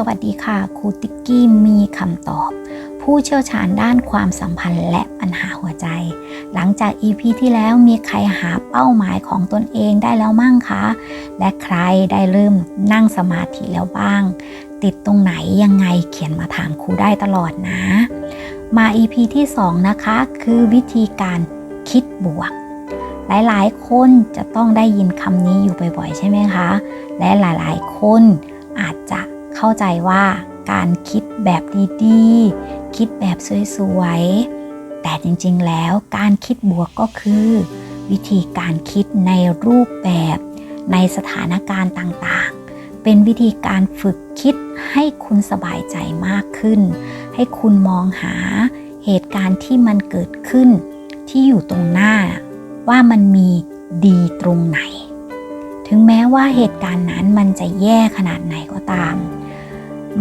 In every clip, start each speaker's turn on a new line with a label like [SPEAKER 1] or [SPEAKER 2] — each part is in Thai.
[SPEAKER 1] สวัสดีค่ะครูติ๊กกี้มีคำตอบ ผู้เชี่ยวชาญด้านความสัมพันธ์และปัญหาหัวใจ หลังจาก EP ที่แล้วมีใครหาเป้าหมายของตนเองได้แล้วมั่งคะ และใครได้เริ่มนั่งสมาธิแล้วบ้าง ติดตรงไหนยังไงเขียนมาถามครูได้ตลอดนะ มา EP ที่ 2 นะคะ คือวิธีการคิดบวกหลายๆ คนจะต้องได้ยินคำนี้อยู่บ่อยๆ ใช่ไหมคะ และหลายๆ คนอาจจะ เข้าใจว่าการคิดแบบดีๆ คิดแบบสวยๆ แต่จริงๆ แล้วการคิดบวกก็คือ วิธีการคิดในรูปแบบในสถานการณ์ต่างๆ เป็นวิธีการฝึกคิดให้คุณสบายใจมากขึ้น ให้คุณมองหาเหตุการณ์ที่มันเกิดขึ้น ที่อยู่ตรงหน้า ว่ามันมีดีตรงไหน ถึงแม้ว่าเหตุการณ์นั้นมันจะแย่ขนาดไหนก็ตาม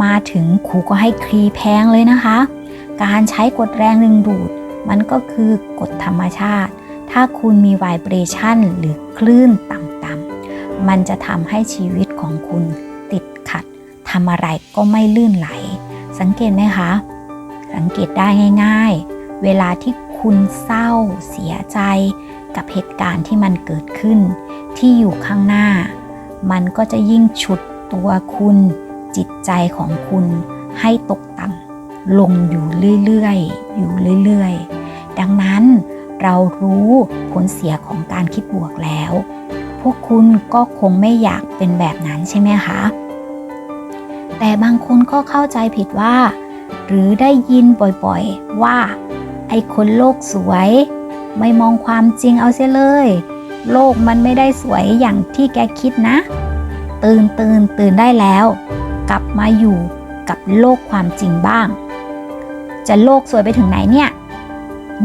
[SPEAKER 1] มาถึงครูก็ให้คลีแพงเลยนะคะ การใช้กฎแรงดึงดูด มันก็คือกฎธรรมชาติ ถ้าคุณมีไวเบรชั่นหรือคลื่นต่ำๆ มันจะทำให้ชีวิตของคุณติดขัดทำอะไรก็ไม่ลื่นไหล สังเกตไหมคะ สังเกตได้ง่าย ๆ เวลาที่คุณเศร้า เสียใจ กับเหตุการณ์ที่มันเกิดขึ้น ที่อยู่ข้างหน้า มันก็จะยิ่งฉุดตัวคุณ จิตใจของคุณให้ตกต่ำลงอยู่เรื่อยๆ อยู่เรื่อยๆ ดังนั้นเรารู้ผลเสียของการคิดบวกแล้ว พวกคุณก็คงไม่อยากเป็นแบบนั้นใช่ไหมคะ แต่บางคนก็เข้าใจผิดว่า หรือได้ยินบ่อยๆ ว่า ไอ้คนโลกสวย ไม่มองความจริงเอาเสียเลย โลกมันไม่ได้สวยอย่างที่แกคิดนะ ตื่นตื่นตื่นได้แล้ว กลับมาอยู่กับโลกความจริงบ้าง จะโลกสวยไปถึงไหนเนี่ย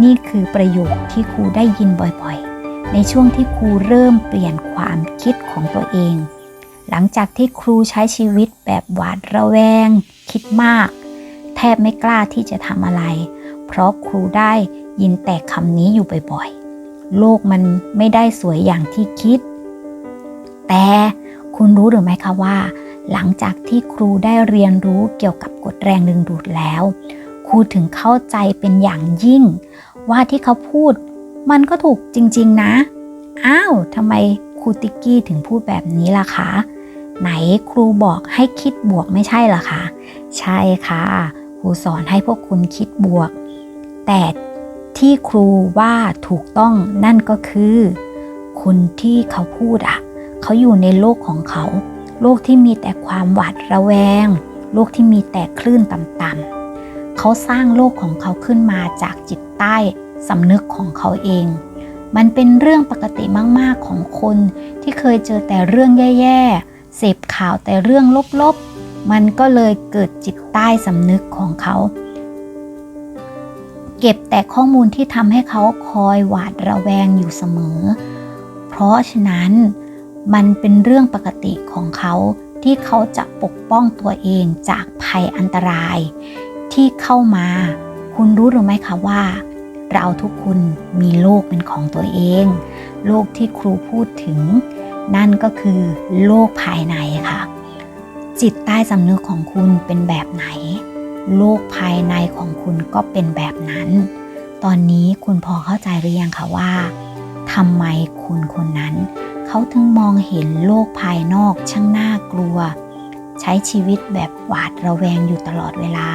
[SPEAKER 1] นี่คือประโยคที่ครูได้ยินบ่อยๆ ในช่วงที่ครูเริ่มเปลี่ยนความคิดของตัวเอง หลังจากที่ครูใช้ชีวิตแบบหวาดระแวง คิดมาก แทบไม่กล้าที่จะทำอะไร เพราะครูได้ยินแต่คำนี้อยู่บ่อยๆ โลกมันไม่ได้สวยอย่างที่คิด แต่คุณรู้หรือไม่คะว่า หลังจากที่ครูได้เรียนรู้เกี่ยวกับกฎแรงดึงดูดแล้ว ครูถึงเข้าใจเป็นอย่างยิ่ง ว่าที่เขาพูด มันก็ถูกจริง ๆ นะ อ้าวทำไมครูติ๊กกี้ถึงพูดแบบนี้ล่ะคะ ไหนครูบอกให้คิดบวกไม่ใช่เหรอคะ ใช่ค่ะ ครูสอนให้พวกคุณคิดบวก แต่ที่ครูว่าถูกต้องนั่นก็คือ คนที่เขาพูดอะ เขาอยู่ในโลกของเขา โลกที่มีแต่ความหวาดระแวง โลกที่มีแต่คลื่นต่ำๆเขาสร้างโลกของเขาขึ้นมาจากจิตใต้สำนึกของเขาเอง มันเป็นเรื่องปกติมากๆของคนที่เคยเจอแต่เรื่องแย่ๆ เสพข่าวแต่เรื่องลบๆ มันก็เลยเกิดจิตใต้สำนึกของเขา เก็บแต่ข้อมูลที่ทำให้เขาคอยหวาดระแวงอยู่เสมอ เพราะฉะนั้น มันเป็นเรื่องปกติของเขาที่เขาจะปกป้องตัวเองจากภัยอันตราย ที่เข้ามา คุณรู้หรือไม่คะว่า เราทุกคนมีโลกเป็นของตัวเอง โลกที่ครูพูดถึง นั่นก็คือโลกภายในค่ะ จิตใต้สำนึกของคุณเป็นแบบไหน โลกภายในของคุณก็เป็นแบบนั้น ตอนนี้คุณพอเข้าใจหรือยังคะว่าทำไมคุณคนนั้น เขาถึงมองเห็นโลกภายนอกช่างน่ากลัว ใช้ชีวิตแบบหวาดระแวงอยู่ตลอดเวลา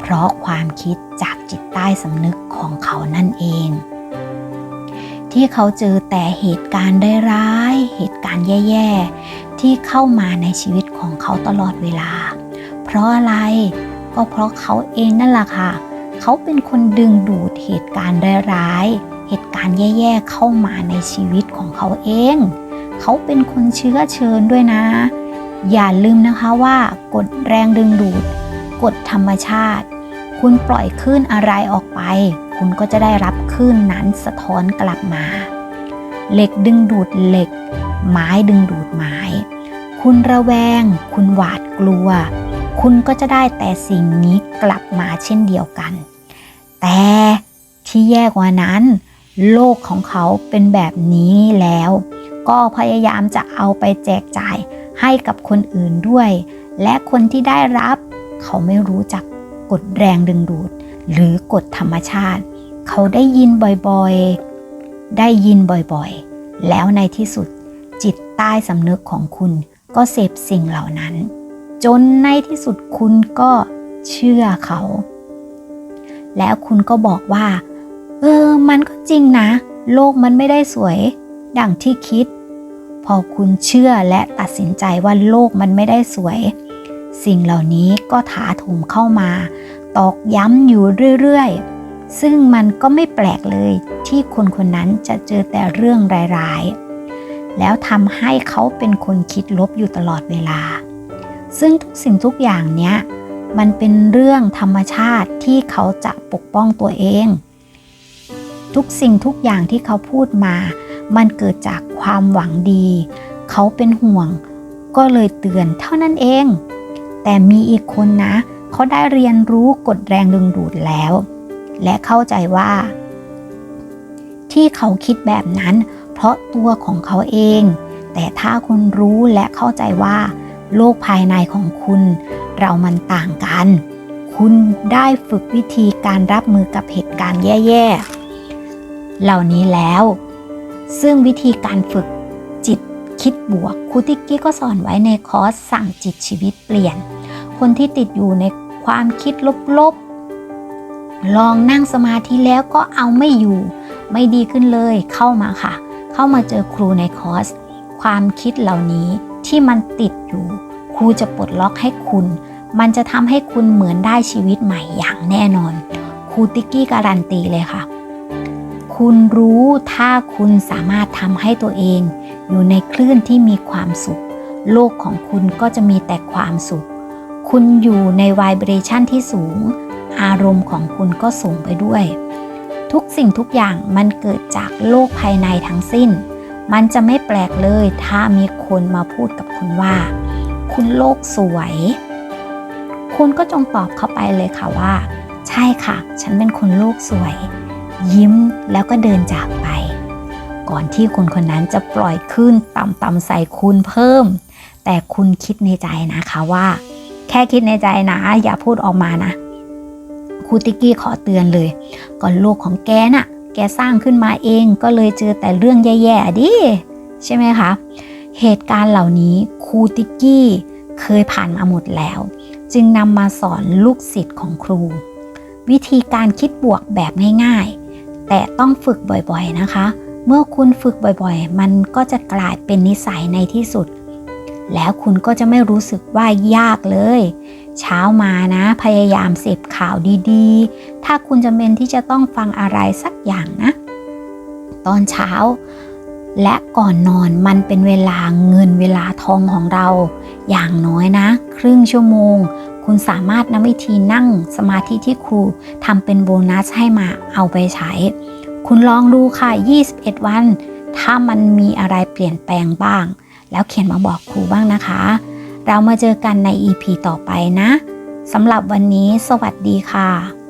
[SPEAKER 1] เพราะความคิดจากจิตใต้สำนึกของเขานั่นเอง ที่เขาเจอแต่เหตุการณ์ได้ร้าย เหตุการณ์แย่ๆ ที่เข้ามาในชีวิตของเขาตลอดเวลา เพราะอะไรก็เพราะเขาเองนั่นแหละค่ะ เขาเป็นคนดึงดูดเหตุการณ์ร้าย เหตุการณ์แย่ๆเข้ามาในชีวิตของเขาเอง เขาเป็นคนเชื้อเชิญด้วยนะ อย่าลืมนะคะว่ากฎแรงดึงดูด กฎธรรมชาติ คุณปล่อยคลื่นอะไรออกไป คุณก็จะได้รับคลื่นนั้นสะท้อนกลับมา เหล็กดึงดูดเหล็ก ไม้ดึงดูดไม้ คุณระแวง คุณหวาดกลัว คุณก็จะได้แต่สิ่งนี้กลับมาเช่นเดียวกัน แต่ที่แย่กว่านั้น โลกของเขาเป็นแบบนี้แล้ว ก็พยายามจะเอาไปแจกจ่ายให้กับคนอื่นด้วย และคนที่ได้รับเขาไม่รู้จักกฎแรงดึงดูด หรือกฎธรรมชาติ เขาได้ยินบ่อยๆ ได้ยินบ่อยๆ แล้วในที่สุดจิตใต้สำนึกของคุณก็เสพสิ่งเหล่านั้น จนในที่สุดคุณก็เชื่อเขา แล้วคุณก็บอกว่า เออ มันก็จริงนะ โลกมันไม่ได้สวย ดังที่คิด พอคุณเชื่อและตัดสินใจว่าโลกมันไม่ได้สวย สิ่งเหล่านี้ก็ถาโถมเข้ามา ตอกย้ำอยู่เรื่อยๆ ซึ่งมันก็ไม่แปลกเลยที่คนคนนั้นจะเจอแต่เรื่องร้ายๆ แล้วทำให้เขาเป็นคนคิดลบอยู่ตลอดเวลา ซึ่งทุกสิ่งทุกอย่างเนี้ย มันเป็นเรื่องธรรมชาติที่เขาจะปกป้องตัวเอง ทุกสิ่งทุกอย่างที่เขาพูดมา มันเกิดจากความหวังดี เขาเป็นห่วง ก็เลยเตือนเท่านั้นเอง แต่มีอีกคนนะ เขาได้เรียนรู้กฎแรงดึงดูดแล้ว และเข้าใจว่า ที่เขาคิดแบบนั้น เพราะตัวของเขาเอง แต่ถ้าคุณรู้และเข้าใจว่า โลกภายในของคุณ เรามันต่างกัน คุณได้ฝึกวิธีการรับมือกับเหตุการณ์แย่ ๆ เหล่านี้แล้ว ซึ่งวิธีการฝึกจิตคิดบวกครูติ๊กกี้ก็สอนไว้ในคอร์สสั่งจิตชีวิตเปลี่ยน คนที่ติดอยู่ในความคิดลบๆ ลองนั่งสมาธิแล้วก็เอาไม่อยู่ ไม่ดีขึ้นเลยเข้ามาค่ะ เข้ามาเจอครูในคอร์ส ความคิดเหล่านี้ที่มันติดอยู่ ครูจะปลดล็อกให้คุณ มันจะทำให้คุณเหมือนได้ชีวิตใหม่อย่างแน่นอนครูติ๊กกี้การันตีเลยค่ะ คุณรู้ถ้าคุณสามารถทำให้ตัวเอง อยู่ในคลื่นที่มีความสุข โลกของคุณก็จะมีแต่ความสุข คุณอยู่ในวายเบรชั่นที่สูง อารมณ์ของคุณก็สูงไปด้วย ทุกสิ่งทุกอย่างมันเกิดจากโลกภายในทั้งสิ้น มันจะไม่แปลกเลยถ้ามีคนมาพูดกับคุณว่า คุณโลกสวย คุณก็จงตอบเข้าไปเลยค่ะว่า ใช่ค่ะ ฉันเป็นคนโลกสวย ยิ้มแล้วก็เดินจากไป ก่อนที่คนคนนั้นจะปล่อยขึ้นต่ำๆใส่คุณเพิ่ม แต่คุณคิดในใจนะคะว่า แค่คิดในใจนะ อย่าพูดออกมานะครูติกกี้ขอเตือนเลย ก่อนโลกของแกน่ะ แกสร้างขึ้นมาเองก็เลยเจอแต่เรื่องแย่ๆดิใช่ไหมคะ เหตุการณ์เหล่านี้ครูติกกี้เคยผ่านมาหมดแล้ว จึงนำมาสอนลูกศิษย์ของครู วิธีการคิดบวกแบบง่ายๆ แต่ต้องฝึกบ่อยๆนะคะ เมื่อคุณฝึกบ่อยๆ มันก็จะกลายเป็นนิสัยในที่สุด แล้วคุณก็จะไม่รู้สึกว่ายากเลย เช้ามานะ พยายามเสพข่าวดีๆ ถ้าคุณจำเป็นที่จะต้องฟังอะไรสักอย่างนะ ตอนเช้าและก่อนนอนมันเป็นเวลาเงินเวลาทองของเรา อย่างน้อยนะ ครึ่งชั่วโมง คุณสามารถนำวิธีนั่งสมาธิที่ครูทำเป็นโบนัสให้มาเอาไปใช้ คุณลองดูค่ะ 21 วัน ถ้ามันมีอะไรเปลี่ยนแปลงบ้าง แล้วเขียนมาบอกครูบ้างนะคะ เรามาเจอกันใน EP ต่อไปนะสำหรับวันนี้สวัสดีค่ะ